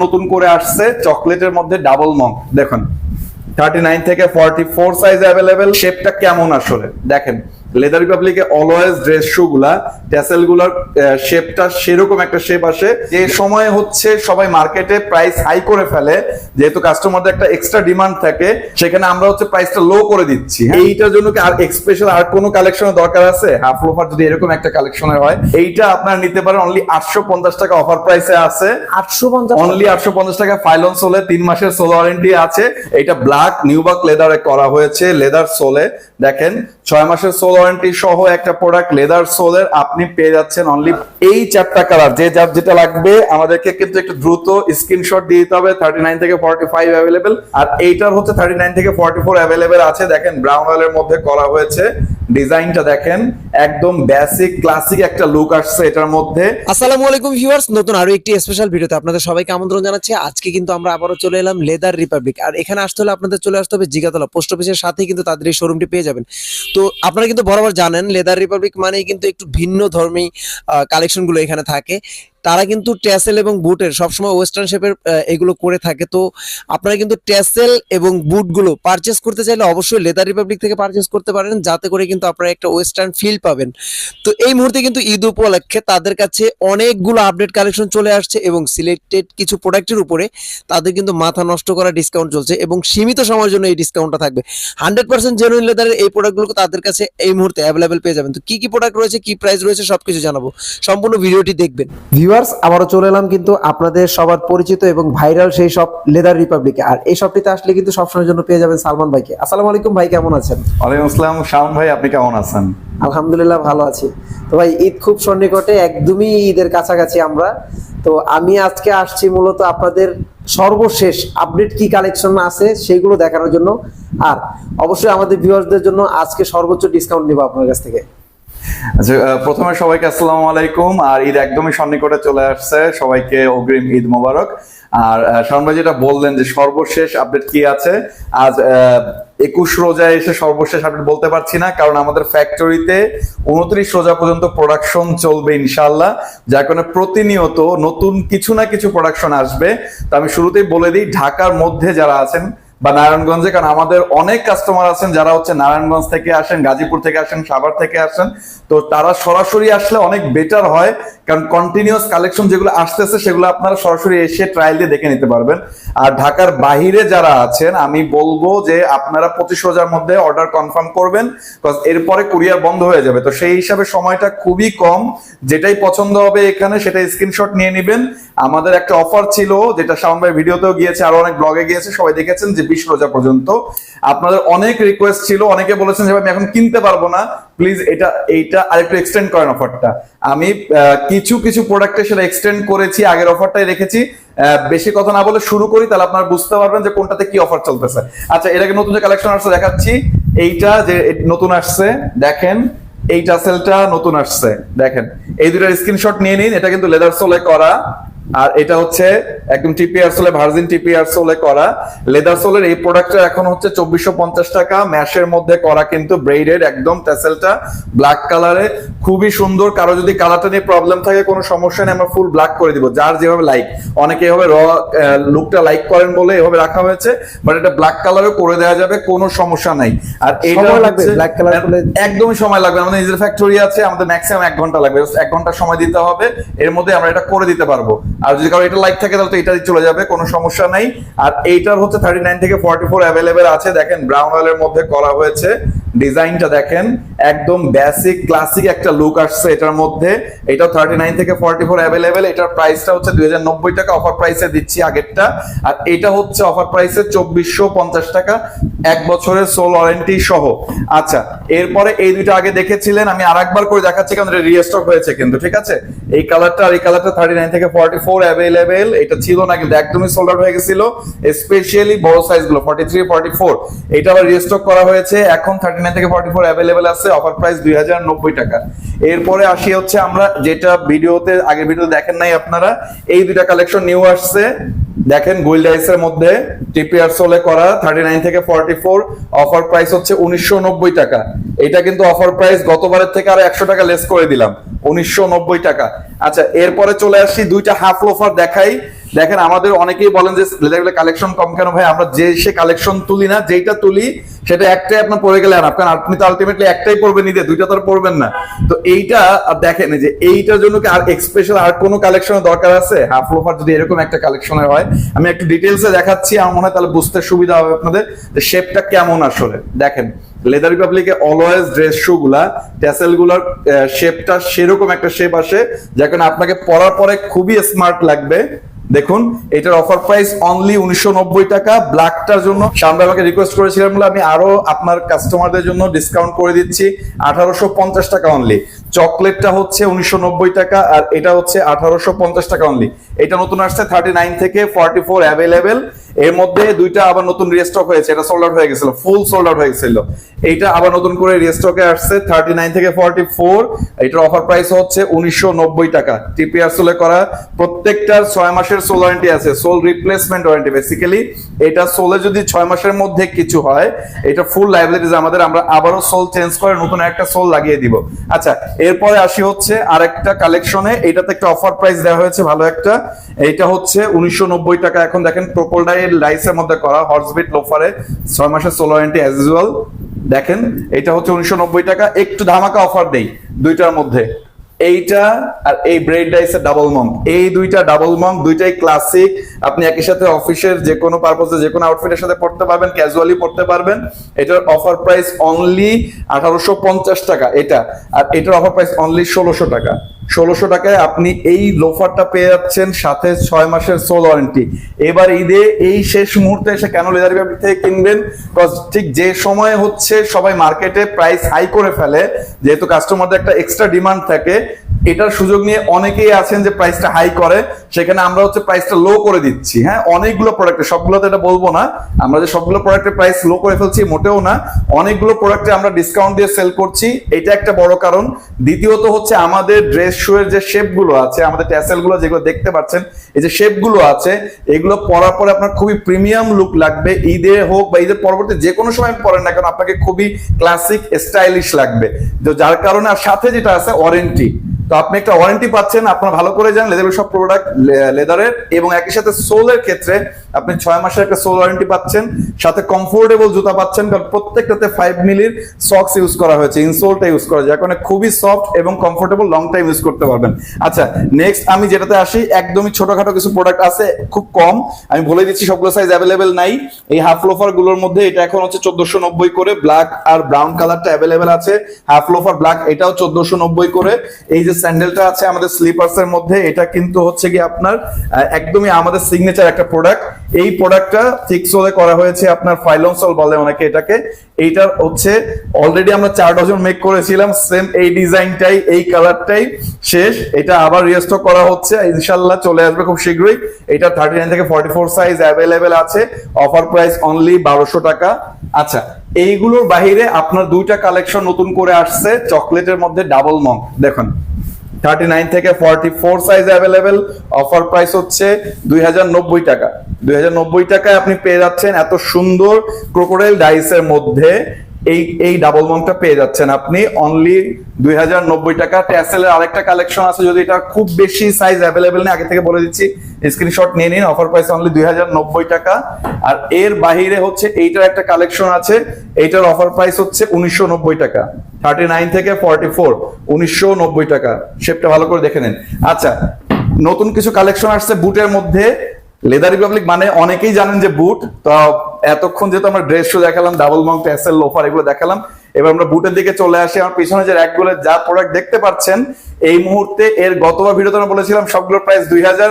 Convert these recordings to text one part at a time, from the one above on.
নতুন করে আসছে, চকলেটের মধ্যে ডাবল মং দেখুন থার্টি নাইন থেকে ফর্টি ফোর সাইজ অ্যাভেলেবেল শেপটা কেমন আসলে? দেখেন লেদার রিপাবলিকে অলওয়েজ ড্রেস শু গুলা ট্যাসেলগুলার শেপটা সেরকম একটা শেপ আসে যে সময় হচ্ছে সবাই মার্কেটে প্রাইস হাই করে ফেলে যেহেতু কাস্টমারদের একটা এক্সট্রা ডিমান্ড থাকে সেখানে আমরা হচ্ছে প্রাইসটা লো করে দিচ্ছি এইটার জন্য কি আর স্পেশাল আর কোনো কালেকশনের দরকার আছে? হাফ লোফার যদি এরকম একটা কালেকশনের হয় এইটা আপনার নিতে পারেন অনলি আটশো পঞ্চাশ টাকা অফার প্রাইসে আছে। আটশো পঞ্চাশ অনলি আটশো পঞ্চাশ টাকা ফাইলন সোলে তিন মাসের সোল ওয়ারেন্টি আছে। এটা ব্ল্যাক নিউবাক লেদারে করা হয়েছে লেদার সোলে দেখেন ছয় মাসের সোল ওয়ারেন্টি সহ একটা প্রোডাক্ট লেদার সোলের আপনি পেয়ে যাচ্ছেন অনলি এই চারটা কালার যে যার যেটা লাগবে, আমাদেরকে কিন্তু একটু দ্রুত স্ক্রিনশট দিয়ে দিতে হবে। থার্টি নাইন থেকে ফর্টি ফাইভ অ্যাভেলেবেল আর এইটার হচ্ছে থার্টি নাইন থেকে ফর্টি ফোর অ্যাভেলেবেল আছে। দেখেন ব্রাউন অয়েলের মধ্যে করা হয়েছে। ডিজাইনটা দেখেন, একদম বেসিক ক্লাসিক একটা লুক আসছে এটার মধ্যে। আসসালামু আলাইকুম ভিউয়ার্স নতুন আরও একটি স্পেশাল ভিডিওতে আপনাদের সবাইকে আমন্ত্রণ জানাচ্ছি। আজকে কিন্তু আমরা আবারও চলে এলাম লেদার রিপাবলিক আর এখানে আসতে হলে আপনাদের চলে আসতে হবে জিগাতলা। পোস্ট অফিসের সাথেই কিন্তু তাদের এই শোরুমটি পেয়ে যাবেন। তো আপনারা কিন্তু বরাবর জানেন লেদার রিপাবলিক মানেই কিন্তু একটু ভিন্ন ধর্মী কালেকশনগুলো এখানে থাকে। তারা কিন্তু ট্যাসেল এবং বুটের সবসময় ওয়েস্টার্ন শেপের এগুলো করে থাকে। তো আপনারা কিন্তু ট্যাসেল এবং বুটগুলো পারচেস করতে চাইলে অবশ্যই লেদার রিপাবলিক থেকে পারচেস করতে পারেন। যাতে করে কিন্তু আপনারা একটা ওয়েস্টার্ন ফিল পাবেন। তো এই মুহূর্তে কিন্তু ঈদ উপলক্ষে তাদের কাছে অনেকগুলো আপডেট কালেকশন চলে আসছে এবং সিলেক্টেড কিছু প্রোডাক্টের উপরে তাদের কিন্তু মাথা নষ্ট করা ডিসকাউন্ট চলছে এবং সীমিত সময়ের জন্য এই ডিসকাউন্টটা থাকবে। হান্ড্রেড পার্সেন্ট জেনুইন লেদারের এই প্রোডাক্টগুলো তাদের কাছে এই মুহূর্তে অ্যাভেলেবেল পেয়ে যাবেন। তো কি কি প্রোডাক্ট রয়েছে, কি প্রাইস রয়েছে সবকিছু জানাব। সম্পূর্ণ ভিডিওটি দেখবেন। ভিউয়ার্স আবারও চলে এলাম কিন্তু আপনাদের সবার পরিচিত এবং ভাইরাল সেই সব লেদার রিপাবলিকে আর এই শপটিতে আসলে কিন্তু সবসময়ের জন্য পেয়ে যাবেন সালমান ভাইকে। আসসালামু আলাইকুম ভাই কেমন আছেন? ওয়ালাইকুম আসসালাম। শাওন ভাই আপনি কেমন আছেন? আলহামদুলিল্লাহ ভালো আছি। তো ভাই ঈদ খুব সন্নিকটে একদমই ঈদের কাছাকাছি আমরা। তো আমি আজকে আসছি মূলত আপনাদের সর্বশেষ আপডেট কি কালেকশন আছে সেগুলো দেখানোর জন্য। আর অবশ্যই আমাদের ভিউয়ার্সদের জন্য আজকে সর্বোচ্চ ডিসকাউন্ট নেব আপনার কাছ থেকে। আচ্ছা প্রথমে সবাইকে আসসালামু আলাইকুম। আর ঈদ একদমই সন্নিকটে চলে আসছে। সবাইকে অগ্রিম ঈদ মোবারক। আর যেটা বললেন যে সর্বশেষ আপডেট কি আছে? আজ একুশ রোজায় এসে সর্বশেষ আপডেট বলতে পারছি না, কারণ আমাদের ফ্যাক্টরিতে উনত্রিশ রোজা পর্যন্ত প্রোডাকশন চলবে ইনশাল্লাহ যার কারণে প্রতিনিয়ত নতুন কিছু না কিছু প্রোডাকশন আসবে। তো আমি শুরুতেই বলে দিই, ঢাকার মধ্যে যারা আছেন বা নারায়ণগঞ্জে, কারণ আমাদের অনেক কাস্টমার আছেন যারা হচ্ছে নারায়ণগঞ্জ থেকে আসেন, গাজীপুর থেকে আসেন, সাভার থেকে আসেন। তো তারা সরাসরি আসলে অনেক বেটার হয়, কারণ কন্টিনিউয়াস কালেকশন যেগুলো আসতেছে, সেগুলো আপনারা সরাসরি এসে ট্রায়াল দিয়ে দেখে নিতে পারবেন। আর ঢাকার বাহিরে যারা আছেন, আমি বলব যে আপনারা পঁচিশ রোজার মধ্যে অর্ডার কনফার্ম করবেন বিকজ এরপরে কুরিয়ার বন্ধ হয়ে যাবে। তো সেই হিসাবে সময়টা খুবই কম, যেটাই পছন্দ হবে এখানে সেটা স্ক্রিনশট নিয়ে নেবেন। আমাদের একটা অফার ছিল, যেটা শাওন ভাই ভিডিওতেও গিয়েছে, আরও অনেক ব্লগে গিয়েছে, সবাই দেখেছেন যে বিশ রোজা পর্যন্ত। আপনাদের অনেক রিকোয়েস্ট ছিল, অনেকে বলেছেন যে আমি এখন কিনতে পারব না। প্লিজ এটা, এইটা আরেকটু এক্সটেন্ড করেন অফারটা আমি কিছু কিছু প্রোডাক্টে সেটা এক্সটেন্ড করেছি, আগের অফারটাই রেখেছি। বেশি কথা না বলে শুরু করি, তাহলে আপনারা বুঝতে পারবেন যে কোনটাতে কি অফার চলতেছে। আচ্ছা এটাকে নতুন যে কালেকশন আসছে, দেখাচ্ছি। এইটা যে নতুন আসছে, দেখেন। এই টাসেলটা নতুন আসছে, দেখেন। এই দুটার স্ক্রিনশট নিয়ে নিন, এটা কিন্তু লেদার সোলে করা। আর এটা হচ্ছে একদম টিপিআর সোলে ভার্জিন টিপিআর সোলে করা। লেদার সোলের এই প্রোডাক্টটা এখন হচ্ছে চব্বিশশো পঞ্চাশ টাকা। ম্যাশের মধ্যে করা কিন্তু ব্রেইডেড একদম ট্যাসেলটা ব্ল্যাক কালারে। খুবই সুন্দর কারও যদি কালারটা নিয়ে প্রবলেম থাকে কোনো সমস্যা নেই আমরা ফুল ব্ল্যাক করে দিব। যার যেভাবে লাইক অনেকে এভাবে র লুকটা লাইক করেন বলে এভাবে রাখা হয়েছে বাট এটা ব্ল্যাক কালারও করে দেওয়া যাবে কোনো সমস্যা নাই। আর এটা লাগবে black color করলে? একদমই সময় লাগবে। আমাদের নিজের ফ্যাক্টরি আছে আমাদের ম্যাক্সিমাম এক ঘণ্টা লাগবে। এক ঘণ্টা সময় দিতে হবে এর মধ্যে আমরা এটা করে দিতে পারব। আর যদি কারও এটা লাইক থাকে, তাহলে তো এটা চলে যাবে, কোনো সমস্যা নাই। আর এইটার হচ্ছে থার্টি নাইন থেকে ফর্টি ফোর অ্যাভেলেবেল আছে। দেখেন ব্রাউন অয়েলের মধ্যে করা হয়েছে। ডিজাইনটা দেখেন, একদম বেসিক ক্লাসিক একটা লুক আসছে এটার মধ্যে। এটা থার্টি নাইন থেকে ফর্টি ফোর অ্যাভেলেবেল এটার প্রাইসটা হচ্ছে দুই হাজার নব্বই টাকা। অফার প্রাইসে দিচ্ছি আগেরটা। আর এটা হচ্ছে অফার প্রাইসে চব্বিশশো পঞ্চাশ টাকা। এক বছরের সোল ওয়ারেন্টি সহ। আচ্ছা এরপরে এই দুইটা আগে দেখেছিলেন। আমি আর একবার করে দেখাচ্ছি কারণ রিস্টক হয়েছে কিন্তু, ঠিক আছে? এই কালারটা আর এই কালারটা থার্টি নাইন থেকে ফর্টি ফোর অ্যাভেলেবেল এটা ছিল না, কিন্তু একদমই সোল্ড আউট হয়ে গেছিল। স্পেশালি বড় সাইজগুলো ফর্টি থ্রি ফর্টি ফোর এটা আবার রিস্টক করা হয়েছে। এখন থার্টি নাইন থেকে ফর্টি ফোর অ্যাভেলেবেল আছে অফার প্রাইস দুই হাজার নব্বই টাকা। এরপরে আসি হচ্ছে আমরা, যেটা ভিডিওতে, আগের ভিডিও দেখেন নাই আপনারা, এই দুইটা কালেকশন নিউ আসছে। দেখেন গোল্ড ডাইসের মধ্যে টিপিআর সোলে করা থার্টি নাইন থেকে ফর্টি ফোর অফার প্রাইস হচ্ছে উনিশশো নব্বই টাকা। এটা কিন্তু অফার প্রাইস গতবারের থেকে আরও একশো টাকা লেস করে দিলাম, উনিশশো নব্বই টাকা। আচ্ছা এরপরে চলে আসি দুইটা হাফ লোফার দেখাই। দেখেন আমাদের অনেকেই বলেন যে লেদারগুলো কালেকশন কম কেন ভাই? আমরা যে সে কালেকশন তুলি না যেটা তুলি, সেটা একটাই আপনার পরে গেলে আর আপনার, আপনি তো আলটিমেটলি একটাই পড়বেন নিতে দুইটা তো পড়বেন না। তো এইটা দেখেন যে এইটার জন্য কি আর স্পেশাল আর কোনো কালেকশনের দরকার আছে? হাফ লোফার যদি এরকম একটা কালেকশনের হয়, আমি একটু ডিটেলসে দেখাচ্ছি, আমার মনে হয় তাহলে বুঝতে সুবিধা হবে আপনাদের যে শেপটা কেমন আসলে। দেখেন লেদার রিপাবলিকে অলওয়েজ ড্রেস শু গুলা ট্যাসেলগুলার শেপটা সেরকম একটা শেপ আসে যেখানে আপনাকে পরার পরে খুবই স্মার্ট লাগবে। দেখুন, এটার অফার প্রাইস অনলি উনিশশো নব্বই টাকা। ব্ল্যাকটার জন্য সামনে আমাকে রিকোয়েস্ট করেছিলাম বলে আমি আরও আপনার কাস্টমারদের জন্য ডিসকাউন্ট করে দিচ্ছি। আঠারোশো পঞ্চাশ টাকা অনলি চকলেটটা হচ্ছে উনিশশো নব্বই টাকা আর এটা হচ্ছে আঠারোশো পঞ্চাশ টাকা অনলি এটা নতুন আসছে থার্টি থেকে ফর্টি ফোর অ্যাভেলেবেল এর মধ্যে দুইটা আবার নতুন রিস্টক হয়েছে, এটা সোল্ড আউট হয়ে গেছিল ফুল সোল্ড আউট হয়ে গেছিল। এইটা আবার নতুন করে রিস্টকে আসছে থার্টি নাইন থেকে ফর্টি ফোর এটার অফার প্রাইস হচ্ছে উনিশশো নব্বই টাকা। টিপিআর সোলে করা, প্রত্যেকটার ছয় মাসের সোল ওয়ারেন্টি আছে সোল রিপ্লেসমেন্ট ওয়ারেন্টি বেসিক্যালি এটা সোলে যদি ছয় মাসের মধ্যে কিছু হয়, এটা ফুল লাইবিলিটিস আমাদের, আমরা আবারও সোল চেঞ্জ করে নতুন একটা সোল লাগিয়ে দিব। আচ্ছা এরপরে আসি হচ্ছে আরেকটা কালেকশনে এটাতে একটা অফার প্রাইস দেওয়া হয়েছে, ভালো একটা। এটা হচ্ছে উনিশশো নব্বই টাকা। এখন দেখেন ক্রোকোডাইল লাইসের মধ্যে করা হর্সবিট লোফারে ছয় মাসের সোল ওয়ারেন্টি অ্যাজ ইউজুয়াল দেখেন, এটা হচ্ছে উনিশশো টাকা, একটু ধামাকা অফার দেই দুইটার মধ্যে। এইটা আর এই ব্রেড ডাইসের ডাবল মং এই দুইটা ডাবল মং দুইটাই ক্লাসিক আপনি একই সাথে অফিসের যে কোনো পারপোজে যে কোনো আউটফিটের সাথে পড়তে পারবেন ক্যাজুয়ালি পড়তে পারবেন। এটার অফার প্রাইস অনলি আঠারোশো পঞ্চাশ টাকা, এটা। আর এটার অফার প্রাইস অনলি ষোলোশো টাকা। ষোলোশো টাকায় আপনি এই লোফারটা পেয়ে যাচ্ছেন সাথে ছয় মাসের সোল ওয়ারেন্টি এবার ঈদে এই শেষ মুহূর্তে এসে কেন লেদার রিপাবলিক থেকে কিনবেন? ঠিক যে সময় হচ্ছে সবাই মার্কেটে প্রাইস হাই করে ফেলে, যেহেতু কাস্টমারদের একটা এক্সট্রা ডিমান্ড থাকে, এটার সুযোগ নিয়ে অনেকেই আছেন যে প্রাইসটা হাই করে, সেখানে আমরা হচ্ছে প্রাইসটা লো করে দিচ্ছি। হ্যাঁ অনেকগুলো প্রোডাক্টে সবগুলো তো এটা বলব না, আমরা যে সবগুলো প্রোডাক্টের প্রাইস লো করে ফেলছি মোটেও না, অনেকগুলো প্রোডাক্টে আমরা ডিসকাউন্ট দিয়ে সেল করছি, এটা একটা বড় কারণ। দ্বিতীয়ত হচ্ছে আমাদের ড্রেস শো এর যে শেপগুলো আছে, আমাদের ট্যাসেলগুলো যেগুলো দেখতে পাচ্ছেন, এই যে শেপগুলো আছে, এগুলো পরার পরে আপনার খুবই প্রিমিয়াম লুক লাগবে। ঈদে হোক বা ঈদের পরবর্তী যে কোনো সময় পরেন না কারণ আপনাকে খুবই ক্লাসিক স্টাইলিশ লাগবে। যার কারণে আর সাথে যেটা আছে ওয়ারেন্টি তো আপনি একটা ওয়ারেন্টি পাচ্ছেন, আপনারা ভালো করে জানেন লেদারের সব প্রোডাক্ট লেদারের এবং একই সাথে সোলের ক্ষেত্রে আপনি ছয় মাসের একটা সোল ওয়ারেন্টি পাচ্ছেন, সাথে কমফোর্টেবল জুতা পাচ্ছেন, কারণ প্রত্যেকটাতে ফাইভ মিলির সক্স ইউজ করা হয়েছে ইনসোলটা ইউজ করা যার কারণে খুবই সফট এবং কমফোর্টেবল লং টাইম ইউজ করতে পারবেন। আচ্ছা নেক্সট আমি যেটাতে আসি, একদমই ছোটখাটো কিছু প্রোডাক্ট আছে, খুব কম, আমি বলে দিচ্ছি সবগুলো সাইজ অ্যাভেলেবেল নাই, এই হাফ লোফারগুলোর মধ্যে এটা এখন হচ্ছে চোদ্দশো নব্বই করে ব্ল্যাক আর ব্রাউন কালারটা অ্যাভেলেবেল আছে হাফ লোফার ব্ল্যাক এটাও চোদ্দশো নব্বই করে, এই যে স্যান্ডেলটা আছে আমাদের স্লিপার্স এর মধ্যে, এটা কিন্তু হচ্ছে কি আপনার একদমই আমাদের সিগনেচার একটা প্রোডাক্ট এই প্রোডাক্টটা ফিক্সোলে করা হয়েছে আপনার ফাইলনসল বলে অনেকে এটাকে। এইটার হচ্ছে অলরেডি আমরা চার ডজন মেক করেছিলাম সেম এই ডিজাইনটাই এই কালারটাই শেষ। এটা আবার রিস্টক করা হচ্ছে ইনশাল্লাহ চলে আসবে খুব শীঘ্রই। এটা থার্টি নাইন থেকে ফর্টি ফোর সাইজ অ্যাভেলেবেল আছে অফার প্রাইস অনলি বারোশো টাকা। আচ্ছা এইগুলোর বাইরে আপনার দুইটা কালেকশন নতুন করে আসছে, চকলেটের মধ্যে ডাবল মং দেখুন থার্টি নাইন থেকে forty four size available offer price হচ্ছে দুই হাজার নব্বই টাকা। দুই হাজার নব্বই টাকায় আপনি পেয়ে যাচ্ছেন এত সুন্দর ক্রোকোডাইল ডাইসের মধ্যে এই এই ডাবল মংটা পেয়ে যাচ্ছেন আপনি। অনলি দুই হাজার নব্বই টাকা। ট্যাসেলের আরেকটা কালেকশন আছে, যদি এটা খুব বেশি সাইজ অ্যাভেলেবেল নেই, আগে থেকে বলে দিচ্ছি স্ক্রিনশট নিয়ে নিন অফার প্রাইস অনলি দুই হাজার নব্বই টাকা। আর এর বাহিরে হচ্ছে এইটার একটা কালেকশন আছে, এইটার অফার প্রাইস হচ্ছে উনিশশো নব্বই টাকা। থার্টি নাইন থেকে ফর্টি ফোর উনিশশো নব্বই টাকা। শেপটা ভালো করে দেখে নিন। আচ্ছা নতুন কিছু কালেকশন আসছে বুটের মধ্যে। লেদার রিপাবলিক মানে অনেকেই জানেন যে বুট তো এতক্ষণ যেহেতু আমরা ড্রেস শো দেখালাম ডাবল মাউন্ট এসএল লোফার এগুলো দেখালাম, এবার আমরা বুটের দিকে চলে আসি। আমার পিছনে যে র্যাকগুলো যা প্রোডাক্ট দেখতে পাচ্ছেন, এই মুহূর্তে এর গতবার ভিডিওতে আমরা বলেছিলাম, সবগুলোর প্রাইস দুই হাজার।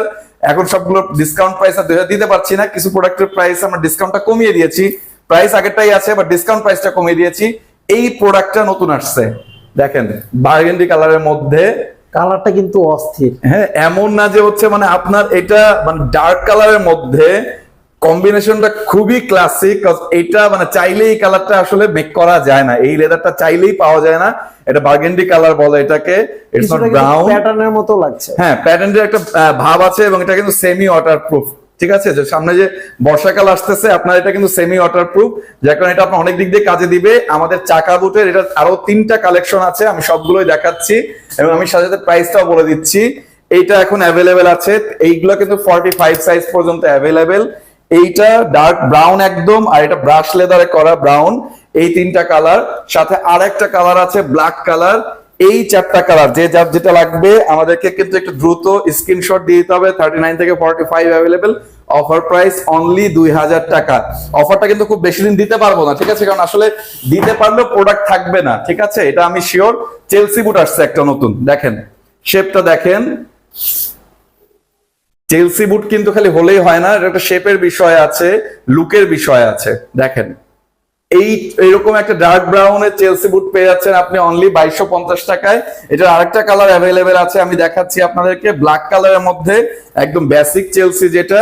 এখন সবগুলো ডিসকাউন্ট প্রাইস আর দুই হাজার দিতে পারছি না। কিছু প্রোডাক্টের প্রাইস আমরা ডিসকাউন্টটা কমিয়ে দিয়েছি। প্রাইস আগেরটাই আছে বাট ডিসকাউন্ট প্রাইসটা কমিয়ে দিয়েছি। এই প্রোডাক্টটা নতুন আসছে। দেখেন বার্গেন্ডি কালারের মধ্যে কালারটা কিন্তু অস্থির। হ্যাঁ এমন না যে হচ্ছে মানে আপনার এটা মানে ডার্ক কালারের মধ্যে কম্বিনেশনটা খুবই ক্লাসিক এটা মানে চাইলেই এই কালারটা আসলে মেক করা যায় না। এই লেদারটা চাইলেই পাওয়া যায় না। এটা বার্গেন্ডি কালার বলে এটাকে। ইটস নট ব্রাউন প্যাটার্নের মতো লাগছে। হ্যাঁ প্যাটার্নের একটা ভাব আছে এবং এটা কিন্তু সেমি ওয়াটার প্রুফ ঠিক আছে? যে সামনে যে বর্ষাকাল আসতেছে, আপনার এটা কিন্তু সেমি ওয়াটার প্রুফ যার কারণে এটা আপনার অনেক দিক দিয়ে কাজে দিবে। আমাদের চাকা বুটের এটা আরও তিনটা কালেকশন আছে, আমি সবগুলোই দেখাচ্ছি এবং আমি সাথে সাথে প্রাইসটাও বলে দিচ্ছি। এইটা এখন অ্যাভেলেবেল আছে, এইগুলো কিন্তু ফর্টি ফাইভ সাইজ পর্যন্ত অ্যাভেলেবেল এইটা ডার্ক ব্রাউন একদম, আর এটা ব্রাশ লেদারে করা ব্রাউন এই তিনটা কালার সাথে আর একটা কালার আছে ব্ল্যাক কালার এই চারটা কালার যে যার যেটা লাগবে আমাদেরকে কিন্তু একটু দ্রুত স্ক্রিনশট দিয়ে দিতে হবে। থার্টি নাইন থেকে forty five available offer price only দুই হাজার টাকা। অফারটা কিন্তু খুব বেশি দিন দিতে পারব না, ঠিক আছে? কারণ আসলে দিতে পারলেও প্রোডাক্ট থাকবে না, ঠিক আছে? এটা আমি শিওর চেলসি বুট আসছে একটা নতুন, দেখেন। শেপটা দেখেন। চেলসি বুট কিন্তু খালি হলেই হয় না, এটা একটা শেপের বিষয় আছে লুকের বিষয় আছে, দেখেন। এই, এরকম একটা ডার্ক ব্রাউনের চেলসি বুট পেয়ে যাচ্ছেন আপনি অনলি বাইশশো পঞ্চাশ টাকায়। এটার আরেকটা কালার অ্যাভেলেবেল আছে, আমি দেখাচ্ছি আপনাদেরকে। ব্ল্যাক কালারের মধ্যে একদম বেসিক চেলসি যেটা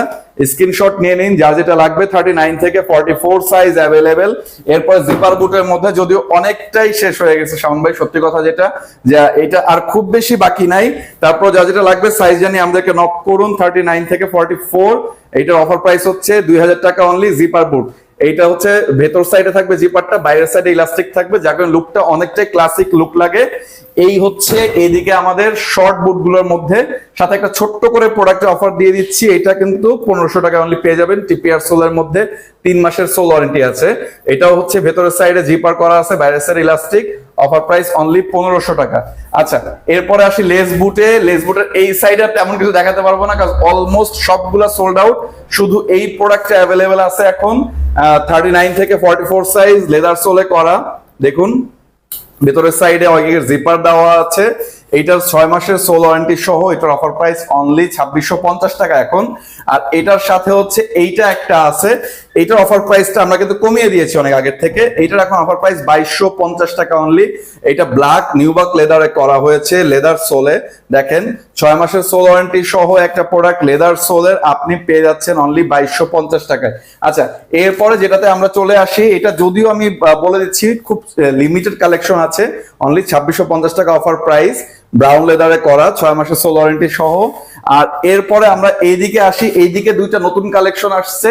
স্ক্রিনশট নিয়ে নিন, যা যেটা লাগবে থার্টি নাইন থেকে ফর্টি ফোর সাইজ অ্যাভেলেবেল এরপর জিপার বুটের মধ্যে যদিও অনেকটাই শেষ হয়ে গেছে, শাওন ভাই, সত্যি কথা যেটা, যে এটা আর খুব বেশি বাকি নাই। তারপর যা যেটা লাগবে সাইজ জানি আমাদেরকে নক করুন থার্টি নাইন থেকে ফর্টি ফোর এইটার অফার প্রাইস হচ্ছে দুই হাজার টাকা অনলি জিপার বুট এইটা হচ্ছে ভেতর সাইডে থাকবে জিপারটা বাইরের সাইডে ইলাস্টিক থাকবে। যার কারণে লুকটা অনেকটাই ক্লাসিক লুক লাগে। এই হচ্ছে এদিকে আমাদের শর্ট বুটগুলোর মধ্যে। সাথে একটা ছোট্ট করে প্রোডাক্ট অফার দিয়ে দিচ্ছি। এটা কিন্তু পনেরোশো টাকা অনলি পেয়ে যাবেন টিপিআর সোলের মধ্যে। তিন মাসের সোল ওয়ারেন্টি আছে। এটাও হচ্ছে ভেতরের সাইডে জিপার করা আছে, বাইরের সাইডে ইলাস্টিক অফার প্রাইস অনলি পনেরোশো টাকা। আচ্ছা এরপরে আসি লেস বুটে। লেস বুটের এই সাইডে তেমন কিছু দেখাতে পারব না কারণ অলমোস্ট সবগুলা সোল্ড আউট শুধু এই প্রোডাক্টটা অ্যাভেলেবেল আছে এখন থার্টি নাইন থেকে ফর্টি ফোর সাইজ লেদার সোলে করা। দেখুন, ভেতরের সাইডে অনেকের জিপার দেওয়া আছে। এইটার ছয় মাসের সোল ওয়ারেন্টি সহ এটার অফার প্রাইস অনলি ছাব্বিশশো পঞ্চাশ টাকা এখন। আর এটার সাথে হচ্ছে এইটা একটা আছে এইটার অফার প্রাইসটা আমরা কিন্তু কমিয়ে দিয়েছি অনেক আগের থেকে। এইটার এখন অফার প্রাইস বাইশশো পঞ্চাশ টাকা অনলি এটা ব্ল্যাক নিউবাক লেদারে করা হয়েছে লেদার সোলে দেখেন, ছয় মাসের সোল ওয়ারেন্টি সহ একটা প্রোডাক্ট লেদার সোলের আপনি পেয়ে যাচ্ছেন অনলি বাইশশো পঞ্চাশ টাকায়। আচ্ছা এরপরে যেটাতে আমরা চলে আসি, এটা যদিও আমি বলে দিচ্ছি, খুব লিমিটেড কালেকশন আছে। অনলি ছাব্বিশশো পঞ্চাশ টাকা অফার প্রাইস ব্রাউন লেদারে করা ছয় মাসের সোল ওয়ারেন্টি সহ। আর এরপরে আমরা এইদিকে আসি এইদিকে দুইটা নতুন কালেকশন আসছে।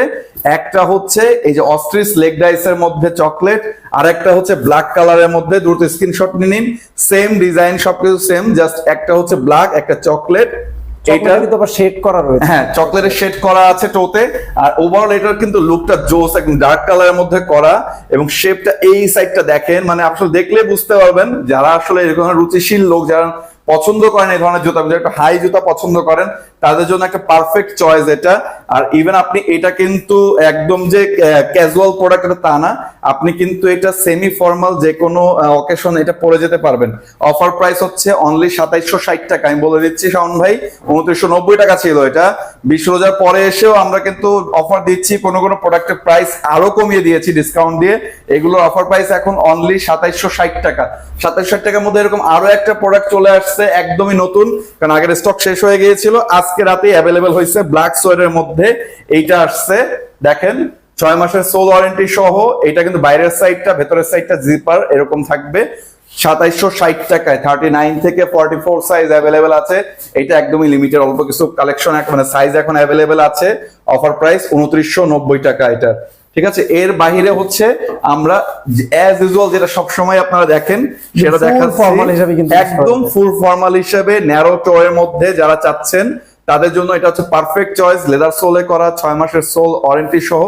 একটা হচ্ছে এই যে অস্ট্রিস লেগ ডাইসের মধ্যে চকলেট আর একটা হচ্ছে ব্ল্যাক কালারের মধ্যে দ্রুত স্ক্রিনশট নিয়ে নিন। সেম ডিজাইন সবকিছু সেম জাস্ট একটা হচ্ছে ব্ল্যাক একটা চকলেট এটা এটা কিন্তু আবার শেড করা রয়েছে। হ্যাঁ চকলেটের শেড করা আছে টোতে। আর ওভারঅল এটার কিন্তু লুকটা জোস একদম ডার্ক কালারের মধ্যে করা। এবং শেপটা এই সাইডটা দেখেন মানে আসলে দেখলে বুঝতে পারবেন যারা আসলে এরকম রুচিশীল লোক যারা পছন্দ করেন এই ধরনের জুতা একটা হাই জুতা পছন্দ করেন তাদের জন্য একটা পারফেক্ট চয়েস এটা। আর ইভেন আপনি এটা কিন্তু একদম যে ক্যাজুয়াল প্রোডাক্ট তা না। আপনি কিন্তু এটা সেমি ফর্মাল যে কোনো অকেশন এটা পরে যেতে পারবেন। অফার প্রাইস হচ্ছে অনলি সাতাইশশো ষাট টাকা। আমি বলে দিচ্ছি, শাওন ভাই, উনত্রিশশো নব্বই টাকা ছিল এটা। বিশ রোজার পরে এসেও আমরা কিন্তু অফার দিচ্ছি, কোনো কোনো প্রোডাক্টের প্রাইস আরও কমিয়ে দিয়েছি ডিসকাউন্ট দিয়ে। এগুলোর অফার প্রাইস এখন অনলি সাতাইশশো ষাট টাকা। সাতাইশশো ষাট টাকার মধ্যে এরকম আরও একটা প্রোডাক্ট চলে আসছে, একদমই নতুন। কারণ আগের স্টক শেষ হয়ে গিয়েছিল আজকে রাতে অ্যাভেলেবেল হয়েছে ব্ল্যাক সোয়েডের মধ্যে। এইটা আসছে দেখেন ছয় মাসের সোল ওয়ারেন্টি সহ এটা কিন্তু বাইরের সাইডটা ভেতরের সাইডটা জিপার এরকম থাকবে। সাতাইশশো ষাট টাকায় থার্টি নাইন থেকে ফর্টি ফোর সাইজ অ্যাভেলেবেল আছে। এটা একদমই লিমিটেড অল্প কিছু কালেকশন মানে সাইজ এখন অ্যাভেলেবেল আছে। অফার প্রাইস উনত্রিশশো নব্বই টাকা এটা। ঠিক আছে এর বাহিরে হচ্ছে আমরা অ্যাজ ইউজুয়াল যেটা সবসময় আপনারা দেখেন সেটা করা একদম ফুল ফর্মাল হিসেবে ন্যারো টোয়ের মধ্যে যারা চাচ্ছেন তাদের জন্য এটা হচ্ছে পারফেক্ট চয়েস লেদার সোলে করা, ছয় মাসের সোল ওয়ারেন্টি সহ।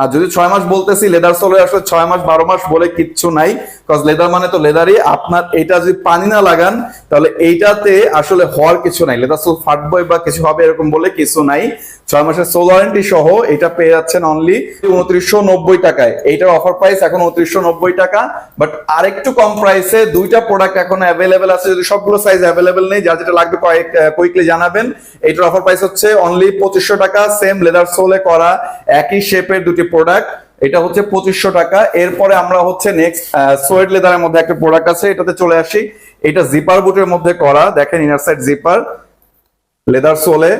আর যদি ছয় মাস বলতেছি লেদার সোলে আসলে ছয় মাস, বারো মাস বলে কিচ্ছু নাই কজ লেদার মানে তো লেদারই আপনার এটা যদি পানি না লাগান, তাহলে এইটাতে আসলে হওয়ার কিছু নাই। লেদার সোল ফাটবই বা কিছু হবে এরকম বলে কিছু নাই। ছয় মাসের সোল ওয়ারেন্টি সহ এটা পেয়ে যাচ্ছেন অনলি উনত্রিশশো নব্বই টাকায়। এইটার অফার প্রাইস এখন উনত্রিশশো নব্বই টাকা। বাট আরেকটু কম প্রাইসে দুইটা প্রোডাক্ট এখন অ্যাভেলেবেল আছে। যদি সবগুলো সাইজ অ্যাভেলেবেল নেই যা যেটা লাগবে কয়েক কুইকলি জানাবেন। এইটার অফার প্রাইস হচ্ছে অনলি পঁচিশশো টাকা সেম লেদার সোলে করা একই শেপের দুটি প্রোডাক্ট এটা হচ্ছে পঁচিশশো টাকা। এরপরে আমরা হচ্ছে নেক্সট সোয়েড লেদারের মধ্যে একটা প্রোডাক্ট আছে, এটাতে চলে আসি। এটা জিপার বুটের মধ্যে করা, দেখেন ইনার সাইড জিপার লেদার সোলে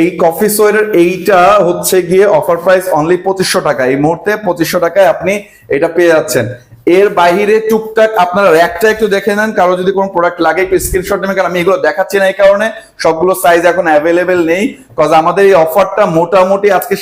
এই কফি সোয়ের এইটা হচ্ছে গিয়ে অফার প্রাইস অনলি পঁচিশশো টাকা। এই মুহূর্তে পঁচিশশো টাকায় আপনি এটা পেয়ে যাচ্ছেন। এর বাহিরে টুকটাক আপনারা র্যাকটা একটু দেখে নেন, কারও যদি কোনো প্রোডাক্ট লাগে, একটু স্ক্রিনশট নেবেন, কারণ আমি এগুলো দেখাচ্ছি না এই কারণে। সবগুলো সাইজ এখন অ্যাভেলেবেল নেই কজ আমাদের এই অফারটা মোটামুটি আজকে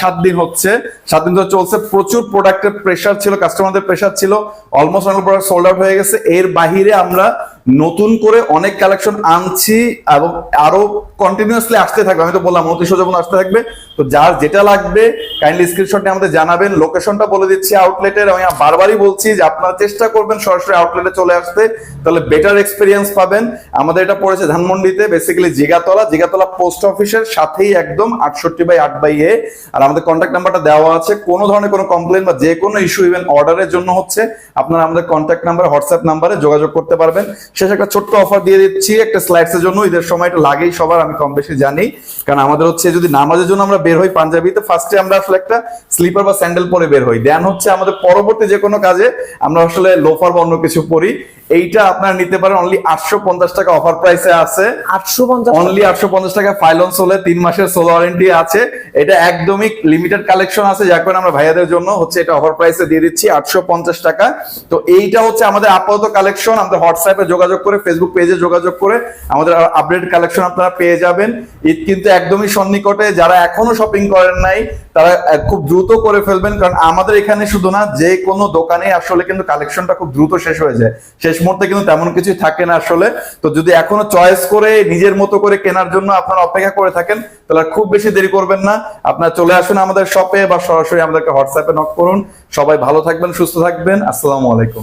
সাত দিন হচ্ছে। সাত দিন ধরে চলছে, প্রচুর প্রোডাক্টের প্রেশার ছিল কাস্টমারদের প্রেশার ছিল অলমোস্ট অনেক প্রোডাক্ট সোল্ড আউট হয়ে গেছে। এর বাহিরে আমরা নতুন করে অনেক কালেকশন আনছি এবং আরও কন্টিনিউয়াসলি আসতে থাকবে। আমি তো বললাম অতি সোজা আসতে থাকবে, তো যার যেটা লাগবে কাইন্ডলি স্ক্রিনশট নিয়ে আমাদের জানাবেন। লোকেশনটা বলে দিচ্ছি আউটলেটের আমি বারবারই বলছি যে আপনারা চেষ্টা করবেন সরাসরি আউটলেটে চলে আসতে। তাহলে বেটার এক্সপিরিয়েন্স পাবেন। আমাদের এটা পড়েছে ধানমন্ডিতে বেসিক্যালি জিগাতলা। জিগাতলা পোস্ট অফিসের সাথেই একদম আটষট্টি বাই আট বাই এ। আর আমাদের কন্ট্যাক্ট নাম্বারটা দেওয়া আছে। কোনো ধরনের কোনো কমপ্লেন বা যে কোনো ইস্যু ইভেন অর্ডারের জন্য হচ্ছে, আপনারা আমাদের কন্ট্যাক্ট নাম্বার হোয়াটসঅ্যাপ নাম্বারে যোগাযোগ করতে পারবেন। শেষে একটা ছোট্ট অফার দিয়ে দিচ্ছি একটা স্লাইডসের জন্য। ঈদের সময় এটা লাগেই সবার আমি কম বেশি জানি। কারণ আমাদের হচ্ছে যদি নামাজের জন্য আমরা বের হই পাঞ্জাবিতে ফার্স্টে আমরা আসলে একটা স্লিপার বা স্যান্ডেল পরে বের হই। দেন হচ্ছে আমাদের পরবর্তী যে কোনো কাজে আমরা আসলে লোফার বা অন্য কিছু পরি। এইটা আপনারা নিতে পারেন অনলি আটশো পঞ্চাশ টাকা অফার প্রাইসে আছে। আটশো পঞ্চাশ অনলি আটশো পঞ্চাশ টাকা ফাইলন সোলে তিন মাসের সোলো ওয়ারেন্টি আছে। এটা একদমই লিমিটেড কালেকশন আছে যার কারণে আমরা ভাইয়াদের জন্য হচ্ছে এটা অফার প্রাইসে দিয়ে দিচ্ছি আটশো পঞ্চাশ টাকা। তো এইটা হচ্ছে আমাদের আপাতত কালেকশন আমাদের হোয়াটসঅ্যাপে যোগাযোগ করে ফেসবুক পেজে যোগাযোগ করে আমাদের আপডেট কালেকশন আপনারা পেয়ে যাবেন। ঈদ কিন্তু একদমই সন্নিকটে, যারা এখনও শপিং করেন নাই, তারা খুব দ্রুত করে ফেলবেন। কারণ আমাদের এখানে শুধু না, যে কোনো দোকানে আসলে কিন্তু কালেকশনটা খুব দ্রুত শেষ হয়ে যায়। শেষ মুহূর্তে কিন্তু তেমন কিছুই থাকে না আসলে। তো যদি এখনও চয়েস করে, নিজের মতো করে কেনার জন্য আপনারা অপেক্ষা করে থাকেন, তাহলে খুব বেশি দেরি করবেন না। আপনারা চলে আসুন আমাদের শপে বা সরাসরি আমাদেরকে হোয়াটসঅ্যাপে নক করুন। সবাই ভালো থাকবেন, সুস্থ থাকবেন। আসসালামু আলাইকুম।